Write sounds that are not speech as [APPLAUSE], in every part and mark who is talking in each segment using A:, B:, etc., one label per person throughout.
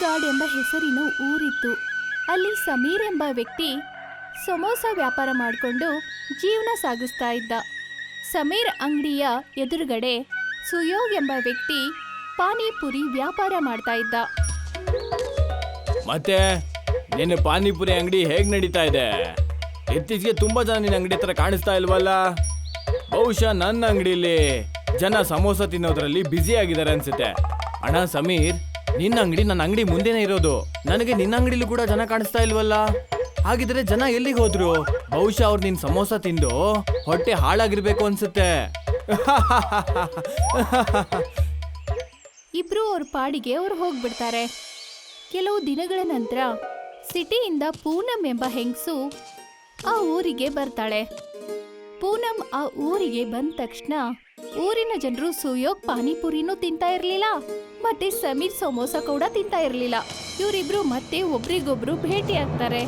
A: God ಎಂಬ ಹೆಸರಿನ ಊರಿತ್ತು. ಅಲ್ಲಿ ಸಮೀರ್ ಎಂಬ ವ್ಯಕ್ತಿ ಸಮೋಸ ವ್ಯಾಪಾರ ಮಾಡಿಕೊಂಡು ಜೀವನ ಸಾಗಿಸ್ತಾ ಇದ್ದ. ಸಮೀರ್ ಅಂಗಡಿಯ ಎದುರುಗಡೆ ಸುಯೋಗ್ ಎಂಬ ವ್ಯಕ್ತಿ ಪಾನಿಪುರಿ ವ್ಯಾಪಾರ ಮಾಡ್ತಾ ಇದ್ದ.
B: ಮತ್ತೆ, ನಿನ್ನ ಪಾನಿಪುರಿ ಅಂಗಡಿ ಹೇಗ್ ನಡೀತಾ ಇದೆ? ಇತ್ತೀಚೆಗೆ ತುಂಬಾ ಜನ ನಿನ್ನ ಅಂಗಡಿ ಹತ್ರ ಕಾಣಿಸ್ತಾ ಇಲ್ವಲ್ಲ? ಬಹುಶಃ ನನ್ನ ಅಂಗಡಿಲಿ ಜನ ಸಮೋಸ ತಿನ್ನೋದ್ರಲ್ಲಿ ಬ್ಯುಸಿ ಆಗಿದ್ದಾರೆ ಅನ್ಸುತ್ತೆ. ಅಣ್ಣ ಸಮೀರ್ ನಿನ್ನ ಅಂಗಡಿ ನನ್ನ ಅಂಗಡಿ ಮುಂದೆನೇ ಇರೋದು. ನನಗೆ ನಿನ್ನ ಅಂಗಡಿಲೂ ಕೂಡ ಜನ ಕಾಣಿಸ್ತಾ ಇಲ್ವಲ್ಲ? ಹಾಗಿದ್ರೆ ಜನ ಎಲ್ಲಿಗೆ ಹೋದ್ರು? ಬಹುಶಃ ಅವ್ರು ನಿನ್ ಸಮೋಸ ತಿಂದು ಹೊಟ್ಟೆ ಹಾಳಾಗಿರ್ಬೇಕು ಅನ್ಸುತ್ತೆ. [LAUGHS]
A: ಇಬ್ರು ಅವ್ರ ಪಾಡಿಗೆ ಅವ್ರು ಹೋಗ್ಬಿಡ್ತಾರೆ. ಕೆಲವು ದಿನಗಳ ನಂತರ ಸಿಟಿಯಿಂದ ಪೂನಂ ಎಂಬ ಹೆಂಗಸು ಆ ಊರಿಗೆ ಬರ್ತಾಳೆ. ಪೂನಂ ಆ ಊರಿಗೆ ಬಂದ ತಕ್ಷಣ ಊರಿನ ಜನರು ಸುಯೋಗ್ ಪಾನಿಪುರಿನೂ ತಿಂತಾ ಇರ್ಲಿಲ್ಲ. ಮತ್ತೆ ಸಮೀರ್ ಸಮೋಸ ಕೂಡ ತಿಂತಾ ಇರ್ಲಿಲ್ಲ. ಇವರಿಬ್ರು ಮತ್ತೆ ಒಬ್ರಿಗೊಬ್ರು ಭೇಟಿ ಆಗ್ತಾರೆ.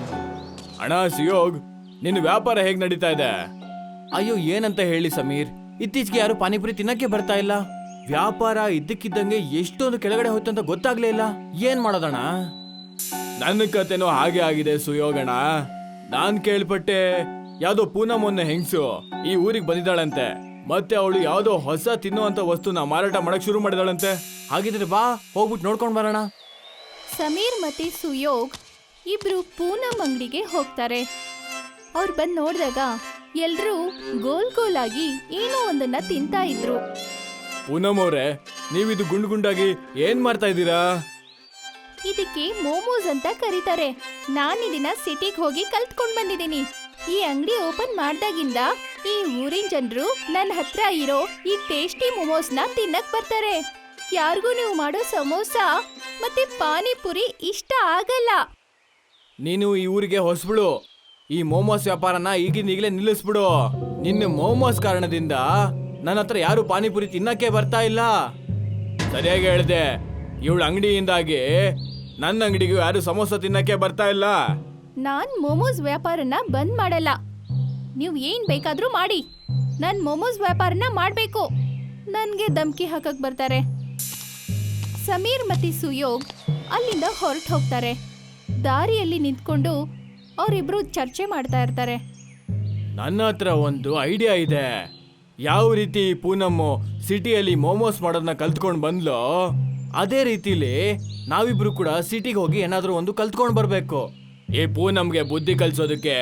B: ಅಣ್ಣ ಸುಯೋಗ್ ನಿನ್ನ ವ್ಯಾಪಾರ ಹೇಗ್ ನಡೀತಾ ಇದೆ? ಅಯ್ಯೋ ಏನಂತ ಹೇಳಿ ಸಮೀರ್? ಇತ್ತೀಚೆಗೆ ಯಾರು ಪಾನಿಪುರಿ ತಿನ್ನಕ್ಕೆ ಬರ್ತಾ ಇಲ್ಲ. ವ್ಯಾಪಾರ ಇದ್ದಕ್ಕಿದ್ದಂಗೆ ಎಷ್ಟೊಂದು ಕೆಳಗಡೆ ಹೋಯ್ತು ಅಂತ ಗೊತ್ತಾಗ್ಲೇ ಇಲ್ಲ. ಏನ್ ಮಾಡೋದಣ್ಣ? ನನ್ನ ಕತೆನೂ ಹಾಗೆ ಆಗಿದೆ ಸುಯೋಗಣ ನಾನ್ ಕೇಳ್ಪಟ್ಟೆ ಯಾವ್ದೋ ಪೂನಮ್ ಅನ್ನೋ ಹೆಂಗ್ಸು ಈ ಊರಿಗೆ ಬಂದಿದ್ದಾಳಂತೆ. ಮತ್ತೆ ಅವಳು ಯಾವ್ದೋ ಹೊಸ ತಿನ್ನುವಂತ ವಸ್ತುನ ಮಾರಾಟ ಮಾಡಕ್ ಶುರು ಮಾಡಿದಾಳಂತೆ. ಹಾಗಿದ್ರೆ ಬಾ ಹೋಗ್ಬಿಟ್ಟು ನೋಡ್ಕೊಂಡ್ ಬರೋಣ.
A: ಸಮೀರ್ ಮತ್ತೆ ಸುಯೋಗ್ ಇಬ್ರು ಪೂನಮ್ ಅಂಗಡಿಗೆ ಹೋಗ್ತಾರೆ. ಅವ್ರು ಬಂದ್ ನೋಡಿದಾಗ ಎಲ್ರೂ ಗೋಲ್ ಗೋಲಾಗಿ ಏನೋ ಒಂದನ್ನ ತಿಂತಾ ಇದ್ರು.
B: ಪೂನಮ್ ಅವ್ರೆ ನೀವಿದು ಗುಂಡ್ ಗುಂಡಾಗಿ ಏನ್ ಮಾಡ್ತಾ ಇದ್ದೀರಾ?
A: ಇದಕ್ಕೆ ಮೋಮೋಸ್ ಅಂತ ಕರೀತಾರೆ. ನಾನು ಇದನ್ನ ಸಿಟಿಗೆ ಹೋಗಿ ಕಲ್ತ್ಕೊಂಡ್ ಬಂದಿದ್ದೀನಿ. ಈ ಅಂಗಡಿ ಓಪನ್ ಮಾಡ್ದಾಗಿಂದ ಈ ಊರಿನ ಜನರು ನನ್ನ ಹತ್ರ ಇರೋ ಈ ಟೇಸ್ಟಿ ಮೋಮೋಸ್ನ ತಿನ್ನಕ್ ಬರ್ತಾರೆ. ಯಾರಿಗೂ ನೀವು ಮಾಡೋ ಸಮೋಸ ಮತ್ತೆ ಪಾನಿಪುರಿ ಇಷ್ಟ ಆಗಲ್ಲ.
B: ನೀನು ಈ ಊರಿಗೆ ಹೊಸಬಿಡು. ಈ ಮೋಮೋಸ್ ವ್ಯಾಪಾರನ ಈಗಿನ ಈಗಲೇ ನಿಲ್ಲಿಸ್ಬಿಡು. ನಿನ್ನ ಮೋಮೋಸ್ ಕಾರಣದಿಂದ ನನ್ನ ಹತ್ರ ಯಾರು ಪಾನಿಪುರಿ ತಿನ್ನಕ್ಕೆ ಬರ್ತಾ ಇಲ್ಲ. ಸರಿಯಾಗಿ ಹೇಳಿದೆ. ಇವಳ ಅಂಗಡಿಯಿಂದಾಗಿ ನನ್ನ ಅಂಗಡಿಗೂ ಯಾರು ಸಮೋಸ ತಿನ್ನಕ್ಕೆ ಬರ್ತಾ ಇಲ್ಲ.
A: ನಾನ್ ಮೋಮೋಸ್ ವ್ಯಾಪಾರನ ಬಂದ್ ಮಾಡಲ್ಲ. ನೀವು ಏನ್ ಬೇಕಾದ್ರೂ ಮಾಡಿ. ನನ್ ಮೋಮೋಸ್ ವ್ಯಾಪಾರನ ಮಾಡ್ಬೇಕು. ನನ್ಗೆ ಧಮ್ಕಿ ಹಾಕಕ್ ಬರ್ತಾರೆ. ಸಮೀರ್ ಮತ್ತೆ ಸುಯೋಗ್ ಅಲ್ಲಿಂದ ಹೊರಟು ಹೋಗ್ತಾರೆ. ದಾರಿಯಲ್ಲಿ ನಿಂತ್ಕೊಂಡು ಅವರಿಬ್ರು ಚರ್ಚೆ ಮಾಡ್ತಾ ಇರ್ತಾರೆ.
B: ನನ್ನ ಹತ್ರ ಒಂದು ಐಡಿಯಾ ಇದೆ. ಯಾವ ರೀತಿ ಪೂನಮ್ಮು ಸಿಟಿಯಲ್ಲಿ ಮೋಮೋಸ್ ಮಾಡೋದನ್ನ ಕಲ್ತ್ಕೊಂಡು ಬಂದ್ಲೋ, ಅದೇ ರೀತಿಲಿ ನಾವಿಬ್ರು ಕೂಡ ಸಿಟಿಗೆ ಹೋಗಿ ಏನಾದರೂ ಒಂದು ಕಲ್ತ್ಕೊಂಡು ಬರ್ಬೇಕು. ಈ ಪೂನಮ್ಗೆ ಬುದ್ಧಿ ಕಲ್ಸೋದಕ್ಕೆ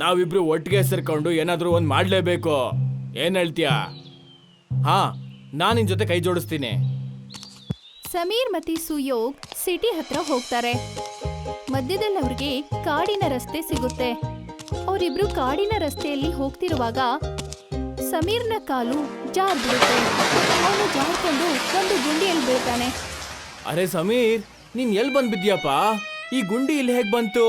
B: ನಾವಿಬ್ರು ಒಟ್ಟಿಗೆ ಸೇರ್ಕೊಂಡು ಏನಾದರೂ ಒಂದು ಮಾಡ್ಲೇಬೇಕು. ಏನ್ ಹೇಳ್ತೀಯಾ? ಹಾ ನಾನು ನಿನ್ ಜೊತೆ ಕೈ ಜೋಡಿಸ್ತೀನಿ.
A: ಸಮೀರ್ ಮತಿ ಸುಯೋಗ್ ಸಿಟಿ ಹತ್ರ ಹೋಗ್ತಾರೆ. ಮಧ್ಯದಲ್ಲಿ ಅವ್ರಿಗೆ ಕಾಡಿನ ರಸ್ತೆ ಸಿಗುತ್ತೆ. ಅವರಿಬ್ರು ಕಾಡಿನ ರಸ್ತೆಯಲ್ಲಿ ಹೋಗ್ತಿರುವಾಗ ಸಮೀರ್ನ ಕಾಲು ಜಾರ್ ಬಿಡುತ್ತೆ ಅವನು ಜಾರ್ಕೊಂಡು ಒಂದು ಗುಂಡಿಯಲ್ಲಿ ಬೀಳ್ತಾನೆ.
B: ಅರೆ ಸಮೀರ್ ನೀನ್ ಎಲ್ಲಿ ಬಂದ್ ಬಿದ್ಯಪ್ಪ ಈ ಗುಂಡಿ ಇಲ್ಲಿ ಹೇಗ್ ಬಂತು?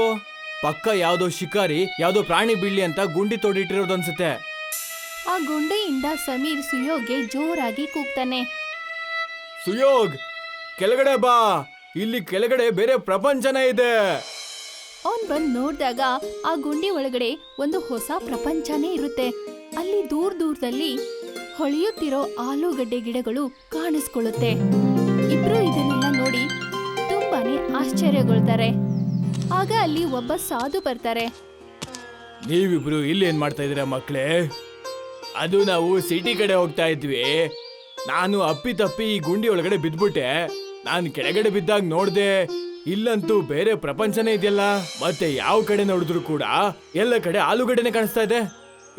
B: ಪಕ್ಕ ಯಾವ್ದೋ ಶಿಕಾರಿ ಯಾವ್ದೋ ಪ್ರಾಣಿ ಬೀಳ್ಲಿ ಅಂತ ಗುಂಡಿ ತೋಡಿಟ್ಟಿರೋದನ್ಸುತ್ತೆ
A: ಆ ಗುಂಡಿಯಿಂದ ಸಮೀರ್ ಸುಯೋಗ್ಗೆ ಜೋರಾಗಿ ಕೂಗ್ತಾನೆ.
B: ಸುಯೋಗ್ ಕೆಳಗಡೆ ಬಾ. ಇಲ್ಲಿ ಕೆಳಗಡೆ ಬೇರೆ ಪ್ರಪಂಚನೇ ಇದೆ.
A: ಅವನ್ ಬಂದ್ ನೋಡಿದಾಗ ಆ ಗುಂಡಿ ಒಳಗಡೆ ಒಂದು ಹೊಸ ಪ್ರಪಂಚನೇ ಇರುತ್ತೆ. ಅಲ್ಲಿ ದೂರ ದೂರದಲ್ಲಿ ಹೊಳೆಯುತ್ತಿರೋ ಆಲೂಗಡ್ಡೆ ಗಿಡಗಳು ಕಾಣಿಸ್ಕೊಳ್ಳುತ್ತೆ. ಆಶ್ಚರ್ಯಗೊಳ್ತಾರೆ. ಆಗ ಅಲ್ಲಿ ಒಬ್ಬ ಸಾಧು ಬರ್ತಾರೆ.
B: ನೀವಿಬ್ರು ಇಲ್ಲಿ ಏನ್ ಮಾಡ್ತಾ ಇದೀರ ಮಕ್ಳೇ ಅದು ನಾವು ಸಿಟಿ ಕಡೆ ಹೋಗ್ತಾ ಇದ್ವಿ. ನಾನು ಅಪ್ಪಿ ತಪ್ಪಿ ಈ ಗುಂಡಿ ಒಳಗಡೆ ಬಿದ್ಬಿಟ್ಟೆ. ನಾನು ಕೆಳಗಡೆ ಬಿದ್ದಾಗ ನೋಡ್ದೆ ಇಲ್ಲಂತೂ ಬೇರೆ ಪ್ರಪಂಚನೇ ಇದೆಯಲ್ಲ. ಮತ್ತೆ ಯಾವ ಕಡೆ ನೋಡಿದ್ರು ಕೂಡ ಎಲ್ಲ ಕಡೆ ಆಲೂಗಡ್ಡೆನೆ ಕಾಣಿಸ್ತಾ ಇದೆ.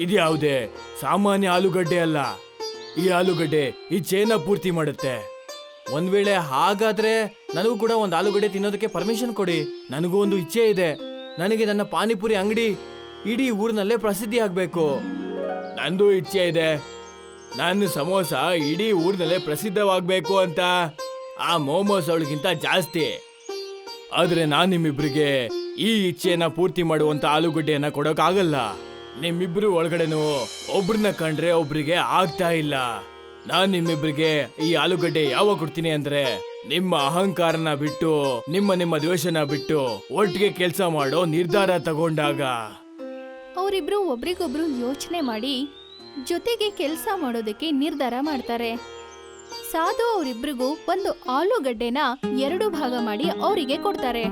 B: ಇದ್ಯಾವುದೇ ಸಾಮಾನ್ಯ ಆಲೂಗಡ್ಡೆ ಅಲ್ಲ. ಈ ಆಲೂಗಡ್ಡೆ ಈ ಚೇನ ಪೂರ್ತಿ ಮಾಡುತ್ತೆ. ಒಂದ್ ವೇಳೆ ಹಾಗಾದ್ರೆ ನನಗೂ ಕೂಡ ಒಂದು ಆಲೂಗಡ್ಡೆ ತಿನ್ನೋದಕ್ಕೆ ಪರ್ಮಿಷನ್ ಕೊಡಿ. ನನಗೂ ಒಂದು ಇಚ್ಛೆ ಇದೆ. ನನಗೆ ನನ್ನ ಪಾನಿಪುರಿ ಅಂಗಡಿ ಇಡೀ ಊರಿನಲ್ಲೇ ಪ್ರಸಿದ್ಧಿ ಆಗ್ಬೇಕು. ನಂದು ಇಚ್ಛೆ ಇದೆ. ನನ್ನ ಸಮೋಸ ಇಡೀ ಊರಿನಲ್ಲೇ ಪ್ರಸಿದ್ಧವಾಗ್ಬೇಕು ಅಂತ. ಆ ಮೋಮೋಸ್ ಅವಳಿಗಿಂತ ಜಾಸ್ತಿ. ಆದ್ರೆ ನಾನು ನಿಮ್ಮಿಬ್ರಿಗೆ ಈ ಇಚ್ಛೆಯನ್ನ ಪೂರ್ತಿ ಮಾಡುವಂತ ಆಲೂಗಡ್ಡೆಯನ್ನ ಕೊಡೋಕ್ಕಾಗಲ್ಲ. ನಿಮ್ಮಿಬ್ರು ಒಳಗಡೆನು ಒಬ್ರನ್ನ ಕಂಡ್ರೆ ಒಬ್ರಿಗೆ ಆಗ್ತಾ ಇಲ್ಲ. ನಾನ್ ನಿಮ್ಮಿಬ್ರಿಗೆ ಈ ಆಲೂಗಡ್ಡೆ ಯಾವಾಗ ಕೊಡ್ತೀನಿ ಅಂದ್ರೆ ನಿಮ್ಮ ಅಹಂಕಾರನ ಬಿಟ್ಟು ನಿಮ್ಮ ನಿಮ್ಮ ದ್ವೇಷನ ಬಿಟ್ಟು ಒಟ್ಟಿಗೆ ಕೆಲಸ ಮಾಡೋ ನಿರ್ಧಾರ ತಗೊಂಡಾಗ.
A: ಅವರಿಬ್ರು ಒಬ್ರಿಗೊಬ್ರು ಯೋಚನೆ ಮಾಡಿ ಜೊತೆಗೆ ಕೆಲಸ ಮಾಡೋದಕ್ಕೆ ನಿರ್ಧಾರ ಮಾಡ್ತಾರೆ. ಸಾಧು ಅವರಿಬ್ರಿಗೂ ಒಂದು ಆಲೂಗಡ್ಡೆನ ಎರಡು ಭಾಗ ಮಾಡಿ ಅವರಿಗೆ ಕೊಡ್ತಾರೆ.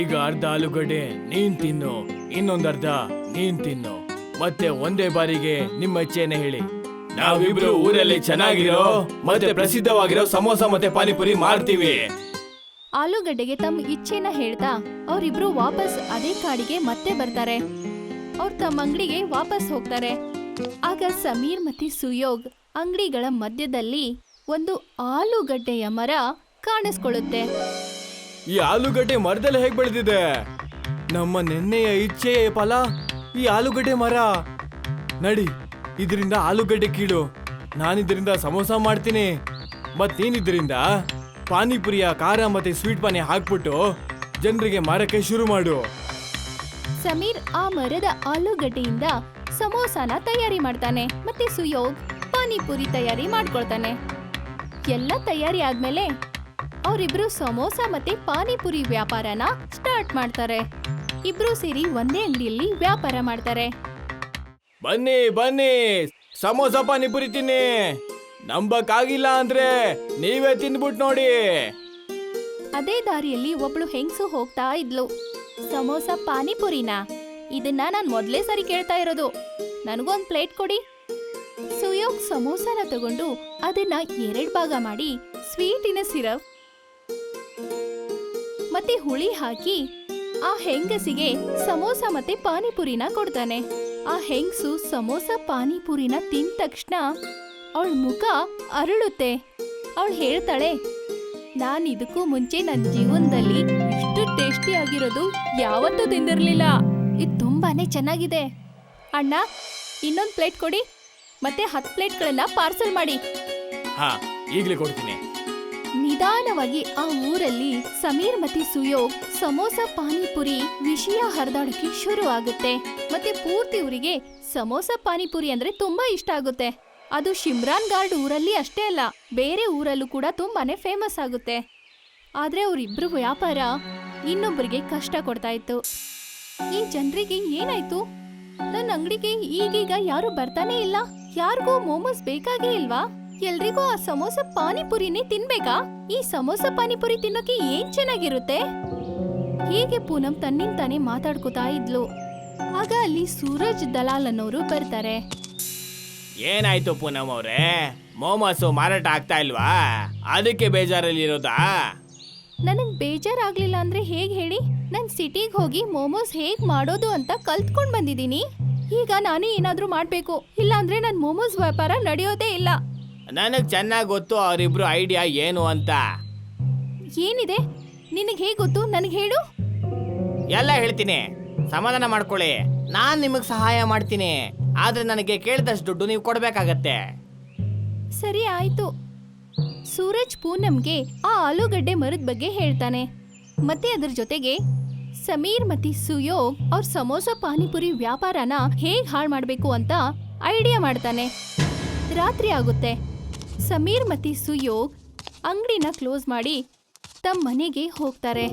B: ಈಗ ಅರ್ಧ ಆಲೂಗಡ್ಡೆ ನೀನ್ ತಿನ್ನು ಇನ್ನೊಂದರ್ಧ ಅರ್ಧ ನೀನ್ ತಿನ್ನು. ಮತ್ತೆ ಒಂದೇ ಬಾರಿಗೆ ನಿಮ್ಮ ಇಚ್ಛೆನೆ ಹೇಳಿ. ನಾವಿಬ್ರು ಊರಲ್ಲಿ ಚೆನ್ನಾಗಿರೋ ಮತ್ತೆ ಪ್ರಸಿದ್ಧವಾಗಿರೋ ಸಮೋಸ ಮತ್ತೆ ಪಾನಿಪುರಿ ಮಾಡ್ತೀವಿ.
A: ಆಲೂಗಡ್ಡೆಗೆ ತಮ್ಮ ಇಚ್ಛೆನ ಹೇಳ್ತಾ ಅವರಿಬ್ರು ವಾಪಸ್ ಅದೇ ಕಾಡಿಗೆ ಮತ್ತೆ ಬರ್ತಾರೆ. ಅವ್ರು ತಮ್ಮ ಅಂಗಡಿಗೆ ವಾಪಸ್ ಹೋಗ್ತಾರೆ. ಆಗ ಸಮೀರ್ ಮತ್ತೆ ಸುಯೋಗ್ ಅಂಗಡಿಗಳ ಮಧ್ಯದಲ್ಲಿ ಒಂದು ಆಲೂಗಡ್ಡೆಯ ಮರ ಕಾಣಿಸ್ಕೊಳ್ಳುತ್ತೆ.
B: ಈ ಆಲೂಗಡ್ಡೆ ಮರದಲ್ಲಿ ಹೇಗ್ ಬೆಳೆದಿದೆ? ನಮ್ಮ ನೆನ್ನೆಯ ಇಚ್ಛೆಯ ಫಲ ಈ ಆಲೂಗಡ್ಡೆ ಮರ. ನಡಿ ಇದರಿಂದ ಆಲೂಗಡ್ಡೆ ಕೀಳು. ನಾನಿದ್ರಿಂದ ಸಮೋಸ ಮಾಡ್ತೀನಿ. ಮತ್ತೇನಿದ್ರಿಂದ ಪಾನಿಪುರಿಯ ಖಾರ ಮತ್ತೆ ಸ್ವೀಟ್ ಪಾನಿ ಹಾಕ್ಬಿಟ್ಟು ಜನರಿಗೆ ಮಾರಕ್ಕೆ ಶುರು ಮಾಡು.
A: ಸಮೀರ್ ಆ ಮರದ ಆಲೂಗಡ್ಡೆಯಿಂದ ಸಮೋಸಾನ ತಯಾರಿ ಮಾಡ್ತಾನೆ. ಮತ್ತೆ ಸುಯೋಗ್ ಪಾನಿಪುರಿ ತಯಾರಿ ಮಾಡ್ಕೊಳ್ತಾನೆ. ಎಲ್ಲ ತಯಾರಿ ಆದ್ಮೇಲೆ ಅವರಿಬ್ರು ಸಮೋಸ ಮತ್ತೆ ಪಾನಿಪುರಿ ವ್ಯಾಪಾರನ ಸ್ಟಾರ್ಟ್ ಮಾಡ್ತಾರೆ. ಇಬ್ರು ಸೇರಿ ಒಂದೇ ಅಂಗಡಿಯಲ್ಲಿ ವ್ಯಾಪಾರ ಮಾಡ್ತಾರೆ.
B: ಬನ್ನಿ ಬನ್ನಿ. ಸಮೋಸ ಪಾನಿಪುರಿ ತಿನ್ನಿ. ನಂಬಕ್ಕಾಗಿಲ್ಲ ಅಂದ್ರೆ ನೀವೇ ತಿಂದ್ಬಿಟ್ ನೋಡಿ.
A: ಅದೇ ದಾರಿಯಲ್ಲಿ ಒಬ್ಳು ಹೆಂಗ್ಸು ಹೋಗ್ತಾ ಇದ್ಲು. ಸಮೋಸ ಪಾನಿಪುರಿನಾ ಇದನ್ನ ನಾನ್ ಮೊದಲೇ ಸರಿ ಕೇಳ್ತಾ ಇರೋದು. ನನಗೊಂದು ಪ್ಲೇಟ್ ಕೊಡಿ. ಸುಯೋಗ್ ಸಮೋಸನ ತಗೊಂಡು ಅದನ್ನ ಎರಡ್ ಭಾಗ ಮಾಡಿ ಸ್ವೀಟಿನ ಸಿರಪ್ ಮತ್ತೆ ಹುಳಿ ಹಾಕಿ ಆ ಹೆಂಗಸಿಗೆ ಸಮೋಸ ಮತ್ತೆ ಪಾನಿಪುರಿನ ಕೊಡ್ತಾನೆ. ಆ ಹೆಂಗಸು ಸಮೋಸ ಪಾನಿಪುರಿನ ತಿಂದ ತಕ್ಷಣ ಅವಳ ಮುಖ ಅರಳುತ್ತೆ. ಅವಳು ಹೇಳ್ತಾಳೆ ನಾನು ಇದಕ್ಕೂ ಮುಂಚೆ ನನ್ನ ಜೀವನದಲ್ಲಿ ಇಷ್ಟು ಟೇಸ್ಟಿ ಆಗಿರೋದು ಯಾವತ್ತೂ ತಿಂದಿರಲಿಲ್ಲ. ಇದು ತುಂಬಾನೇ ಚೆನ್ನಾಗಿದೆ. ಅಣ್ಣ ಇನ್ನೊಂದು ಪ್ಲೇಟ್ ಕೊಡಿ. ಮತ್ತೆ ಹತ್ತು ಪ್ಲೇಟ್ಗಳನ್ನ ಪಾರ್ಸಲ್ ಮಾಡಿ.
B: ಹಾ ಈಗ್ಲೇ ಕೊಡ್ತೀನಿ.
A: ನಿಧಾನವಾಗಿ ಆ ಊರಲ್ಲಿ ಸಮೀರ್ ಮತ್ತೆ ಸುಯೋಗ್ ಸಮೋಸ ಪಾನಿಪುರಿ ವಿಷಯ ಹರಿದಾಡಕ್ಕೆ ಶುರು ಆಗುತ್ತೆ ಮತ್ತೆ ಪೂರ್ತಿ ಊರಿಗೆ ಸಮೋಸ ಪಾನಿಪುರಿ ಅಂದ್ರೆ ತುಂಬಾ ಇಷ್ಟ ಆಗುತ್ತೆ. ಅದು ಶಿಮ್ರಾನ್ ಗಾರ್ಡ್ ಊರಲ್ಲಿ ಅಷ್ಟೇ ಅಲ್ಲ, ಬೇರೆ ಊರಲ್ಲೂ ಕೂಡ ತುಂಬಾನೇ ಫೇಮಸ್ ಆಗುತ್ತೆ. ಆದ್ರೆ ಅವರಿಬ್ರು ವ್ಯಾಪಾರ ಇನ್ನೊಬ್ಬರಿಗೆ ಕಷ್ಟ ಕೊಡ್ತಾ ಇತ್ತು. ಈ ಜನರಿಗೆ ಏನಾಯ್ತು? ನನ್ನ ಅಂಗಡಿಗೆ ಈಗೀಗ ಯಾರು ಬರ್ತಾನೆ ಇಲ್ಲ. ಯಾರಿಗೂ ಮೋಮೋಸ್ ಬೇಕಾಗೇ ಇಲ್ವಾ? ಎಲ್ರಿಗೂ ಆ ಸಮೋಸ ಪಾನಿಪುರಿನೇ ತಿನ್ಬೇಕಾ? ಈ ಸಮೋಸ ಪಾನಿಪುರಿ ತಿನ್ನೋಕೆ ಏನ್ ಚೆನ್ನಾಗಿರುತ್ತೆ? ಹೀಗೆ ಪೂನಂ ತನ್ನಿಂದ ತಾನೇ ಮಾತಾಡ್ಕೋತಾ ಇದ್ಲು. ಆಗ ಅಲ್ಲಿ ಸೂರಜ್ ದಲಾಲ್ ಅನ್ನೋರು ಬರ್ತಾರೆ.
B: ಏನಾಯ್ತು ಪೂನಮ್ ಅವ್ರೆ? ಮೋಮೋಸು ಮಾರಾಟ ಆಗ್ತಾ ಇಲ್ವಾ? ಅದಕ್ಕೆ ಬೇಜಾರಲ್ಲಿ ಇರೋದಾ
A: ನನಗ್ ಬೇಜಾರಾಗ್ಲಿಲ್ಲ ಅಂದ್ರೆ ಹೇಗ್ ಹೇಳಿ? ನಾನು ಸಿಟಿಗ್ ಹೋಗಿ ಮೋಮೋಸ್ ಹೇಗ್ ಮಾಡೋದು ಅಂತ ಕಲ್ತ್ಕೊಂಡ್ ಬಂದಿದ್ದೀನಿ. ಈಗ ನಾನೇ ಏನಾದ್ರೂ ಮಾಡ್ಬೇಕು. ಇಲ್ಲಾಂದ್ರೆ ನನ್ ಮೋಮೋಸ್ ವ್ಯಾಪಾರ ನಡೆಯೋದೇ ಇಲ್ಲ.
B: ನನಗ್ ಚೆನ್ನಾಗ್ ಗೊತ್ತು ಅವರಿಬ್ರು ಐಡಿಯಾ ಏನು ಅಂತ.
A: ಏನಿದೆ? ನಿನಗ್ ಹೇಗೆ ಗೊತ್ತು? ನನಗೆ ಹೇಳು.
B: ಎಲ್ಲ ಹೇಳ್ತೀನಿ. ಸಮಾಧಾನ ಮಾಡ್ಕೊಳ್ಳಿ. ನಾನು ನಿಮಗೆ ಸಹಾಯ ಮಾಡ್ತೀನಿ. ಆದರೆ ನನಗೆ ಕೇಳಿದಷ್ಟು ದುಡ್ಡು ನೀವು ಕೊಡಬೇಕಾಗತ್ತೆ.
A: ಸರಿ ಆಯ್ತು. ಸೂರಜ್ ಪೂನಮ್ಗೆ ಆ ಆಲೂಗಡ್ಡೆ ಮರದ ಬಗ್ಗೆ ಹೇಳ್ತಾನೆ. ಮತ್ತೆ ಅದರ ಜೊತೆಗೆ ಸಮೀರ್ ಮತ್ತೆ ಸುಯೋಗ್ ಅವ್ರ ಸಮೋಸ ಪಾನಿಪುರಿ ವ್ಯಾಪಾರನ ಹೇಗ್ ಹಾಳು ಮಾಡಬೇಕು ಅಂತ ಐಡಿಯಾ ಮಾಡ್ತಾನೆ. ರಾತ್ರಿ ಆಗುತ್ತೆ. ಸಮೀರ್ ಮತ್ತೆ ಸುಯೋಗ್ ಅಂಗಡಿನ ಕ್ಲೋಸ್ ಮಾಡಿ ತಮ್ಮ ಮನೆಗೆ ಹೋಗ್ತಾರೆ.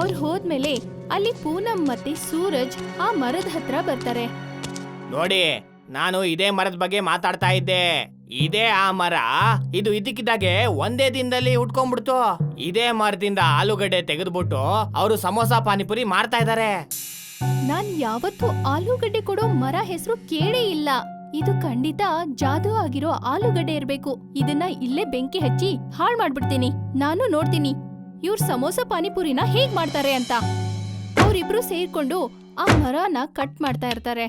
A: ಅವ್ರು ಹೋದ್ಮೇಲೆ ಅಲ್ಲಿ ಪೂನಂ ಮತ್ತೆ ಸೂರಜ್ ಆ ಮರದ ಹತ್ರ ಬರ್ತಾರೆ.
B: ನೋಡಿ ನಾನು ಇದೇ ಮರದ ಬಗ್ಗೆ ಮಾತಾಡ್ತಾ ಇದ್ದೆ. ಇದೇ ಆ ಮರ ಇದು ಇದಕ್ಕಿದ್ದಾಗೆ ಒಂದೇ ದಿನದಲ್ಲಿ ಉಟ್ಕೊಂಡ್ಬಿಡ್ತು. ಇದೇ ಮರದಿಂದ ಆಲೂಗಡ್ಡೆ ತೆಗೆದ್ಬಿಟ್ಟು ಅವರು ಸಮೋಸ ಪಾನಿಪುರಿ ಮಾಡ್ತಾ ಇದ್ದಾರೆ
A: ನಾನ್ ಯಾವತ್ತೂ ಆಲೂಗಡ್ಡೆ ಕೊಡೋ ಮರ ಹೆಸರು ಕೇಳೇ ಇಲ್ಲ. ಇದು ಖಂಡಿತ ಜಾದು ಆಗಿರೋ ಆಲೂಗಡ್ಡೆ ಇರ್ಬೇಕು. ಇದನ್ನ ಇಲ್ಲೇ ಬೆಂಕಿ ಹಚ್ಚಿ ಹಾಳ್ ಮಾಡ್ಬಿಡ್ತೀನಿ. ನಾನು ನೋಡ್ತೀನಿ. ಇವ್ರ ಸಮೋಸ ಪಾನಿಪುರಿನ ಹೇಗ್ ಮಾಡ್ತಾರೆ ಅಂತ. ಅವ್ರಿಬ್ರು ಸೇರ್ಕೊಂಡು ಆ ಮರನ ಕಟ್ ಮಾಡ್ತಾ ಇರ್ತಾರೆ.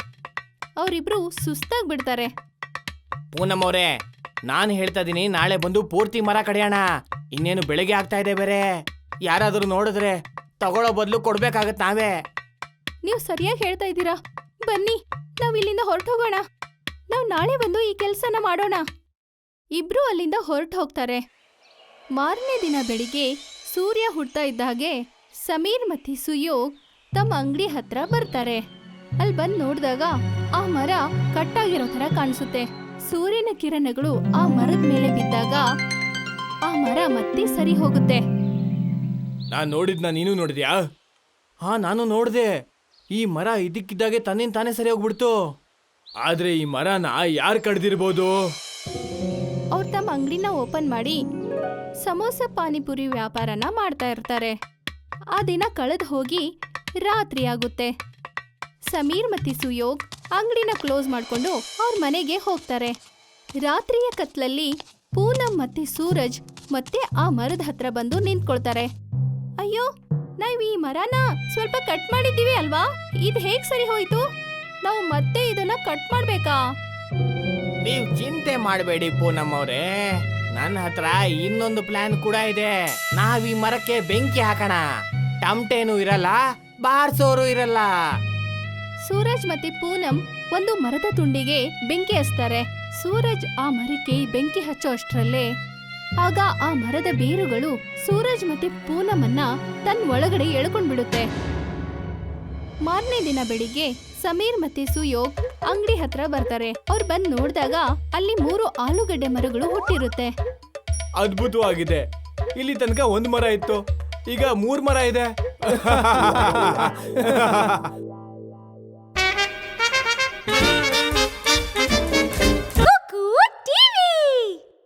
A: ಅವರಿಬ್ರು ಸುಸ್ತಾಗಿ ಬಿಡ್ತಾರೆ.
B: ಪೂನಮ್ ಅವರೇ ನಾನು ಹೇಳ್ತಾ ಇದೀನಿ ನಾಳೆ ಬಂದು ಪೂರ್ತಿ ಮರ ಕಡಿಯೋಣ. ಇನ್ನೇನು ಬೆಳಗ್ಗೆ ಆಗ್ತಾ ಇದೆ ಬೇರೆ. ಯಾರಾದರೂ ನೋಡಿದ್ರೆ ತಗೊಳ್ಳೋ ಬದಲು ಕೊಡ್ಬೇಕಾಗತ್ ನಾವೇ.
A: ನೀವು ಸರಿಯಾಗಿ ಹೇಳ್ತಾ ಇದ್ದೀರಾ? ಬನ್ನಿ ನಾವ್ ಇಲ್ಲಿಂದ ಹೊರಟು ಹೋಗೋಣ ನಾವ್ ನಾಳೆ ಬಂದು ಈ ಕೆಲಸನ ಮಾಡೋಣ. ಇಬ್ರು ಅಲ್ಲಿಂದ ಹೊರಟು ಹೋಗ್ತಾರೆ ಮಾರನೇ ದಿನ ಬೆಳಿಗ್ಗೆ ಸೂರ್ಯ ಹುಡ್ತಾ ಇದ್ದ ಹಾಗೆ ಸಮೀರ್ ಮತ್ತೆ ಸುಯೋಗ್ ತಮ್ಮ ಅಂಗಡಿ ಹತ್ರ ಬರ್ತಾರೆ. ಅಲ್ಲಿ ಬಂದು ನೋಡಿದಾಗ ಆ ಮರ ಕಟ್ಟಾಗಿರೋ ತರ ಕಾಣಿಸುತ್ತೆ. ಸೂರ್ಯನ ಕಿರಣಗಳು ಆ ಮರದ ಮೇಲೆ ಬಿದ್ದಾಗ ಆ ಮರ ಮತ್ತೆ ಸರಿ ಹೋಗುತ್ತೆ.
B: ನಾನು ನೋಡಿದ್ನ ನೀನು ನೋಡಿದ್ಯಾ? ಹಾ ನಾನು ನೋಡಿದೆ. ಈ ಮರ ಇದಕ್ಕಿದ್ದಾಗೆ ತನ್ನಿಂದ ತಾನೇ ಸರಿ ಹೋಗ್ಬಿಡ್ತು. ಆದ್ರೆ ಈ ಮರನ ಯಾರು ಕಡ್ದಿರ್ಬೋದು?
A: ಅವ್ರು ತಮ್ಮ ಅಂಗಡಿನ ಓಪನ್ ಮಾಡಿ ಸಮೋಸ ಪಾನಿಪುರಿ ವ್ಯಾಪಾರನ ಮಾಡ್ತಾ ಇರ್ತಾರೆ. ಆ ದಿನ ಕಳೆದು ಹೋಗಿ ರಾತ್ರಿ ಆಗುತ್ತೆ. ಸಮೀರ್ ಮತ್ತು ಸುಯೋಗ್ ಅಂಗಡಿನ ಕ್ಲೋಸ್ ಮಾಡಿಕೊಂಡು ಅವ್ರ ಮನೆಗೆ ಹೋಗ್ತಾರೆ. ರಾತ್ರಿಯ ಕತ್ಲಲ್ಲಿ ಪೂನಂ ಮತ್ತೆ ಸೂರಜ್ ಮತ್ತೆ ಆ ಮರದ ಹತ್ರ ಬಂದು ನಿಂತ್ಕೊಳ್ತಾರೆ. ಅಯ್ಯೋ, ನಾವ್ ಈ ಮರನ ಸ್ವಲ್ಪ ಕಟ್ ಮಾಡಿದ್ದೀವಿ ಅಲ್ವಾ? ಇದು ಹೇಗ್ ಸರಿ ಹೋಯ್ತು? ನಾವು ಮತ್ತೆ ಇದನ್ನ ಕಟ್ ಮಾಡ್ಬೇಕಾ?
B: ನೀವು ಚಿಂತೆ ಮಾಡಬೇಡಿ ಪೂನಂ ಅವ್ರೆ. ನನ್ನ ಹತ್ರ ಇನ್ನೊಂದು ಪ್ಲಾನ್ ಕೂಡ ಇದೆ. ನಾವ್ ಈ ಮರಕ್ಕೆ ಬೆಂಕಿ ಹಾಕೋಣ. ಟಮಟೇನು ಇರಲ್ಲ, ಬಾರ್ಸೋರು ಇರಲ್ಲ.
A: ಸೂರಜ್ ಮತ್ತೆ ಪೂನಂ ಒಂದು ಮರದ ತುಂಡಿಗೆ ಬೆಂಕಿ ಹಚ್ತಾರೆ. ಸೂರಜ್ ಆ ಮರಕ್ಕೆ ಬೆಂಕಿ ಹಚ್ಚೋ ಅಷ್ಟರಲ್ಲೇ ಆಗ ಆ ಮರದ ಬೇರುಗಳು ಸೂರಜ್ ಮತ್ತೆ ಪೂನಮನ್ನ ತನ್ನ ಒಳಗಡೆ ಎಳ್ಕೊಂಡ್ಬಿಡುತ್ತೆ. ಮಾರನೇ ದಿನ ಬೆಳಿಗ್ಗೆ ಸಮೀರ್ ಮತ್ತೆ ಸುಯೋಗ್ ಅಂಗಡಿ ಹತ್ರ ಬರ್ತಾರೆ. ಅವ್ರು ಬಂದ್ ನೋಡಿದಾಗ ಅಲ್ಲಿ ಮೂರು ಆಲೂಗಡ್ಡೆ ಮರಗಳು ಹುಟ್ಟಿರುತ್ತೆ.
B: ಅದ್ಭುತವಾಗಿದೆ. ಇಲ್ಲಿ ತನಕ ಒಂದ್ ಮರ ಇತ್ತು. ಈಗ ಮೂರ್ ಮರ ಇದೆ. [LAUGHS]